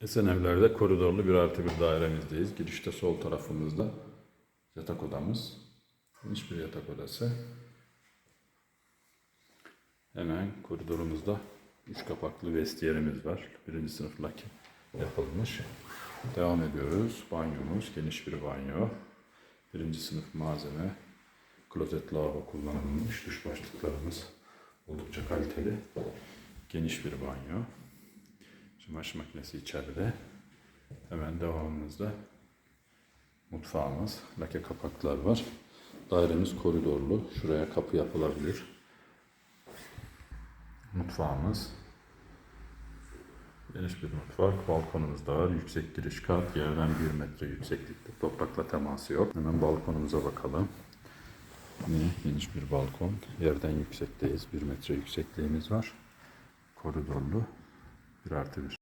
Esenevler'de koridorlu bir artı bir dairemizdeyiz. Girişte sol tarafımızda yatak odamız. Geniş bir yatak odası. Hemen koridorumuzda üç kapaklı vestiyerimiz var. Birinci sınıf laki yapılmış. Devam ediyoruz. Banyomuz, geniş bir banyo. Birinci sınıf malzeme. Klozet lavabo kullanılmış. Duş başlıklarımız oldukça kaliteli. Geniş bir banyo. Çamaşır makinesi içeride. Hemen devamımızda mutfağımız. Lake kapaklar var. Dairemiz koridorlu. Şuraya kapı yapılabilir. Mutfağımız. Geniş bir mutfak. Balkonumuz da var. Yüksek giriş kat. Yerden 1 metre yükseklikte. Toprakla teması yok. Hemen balkonumuza bakalım. Yine geniş bir balkon. Yerden yüksekteyiz. 1 metre yüksekliğimiz var. Koridorlu. 1 artı 1.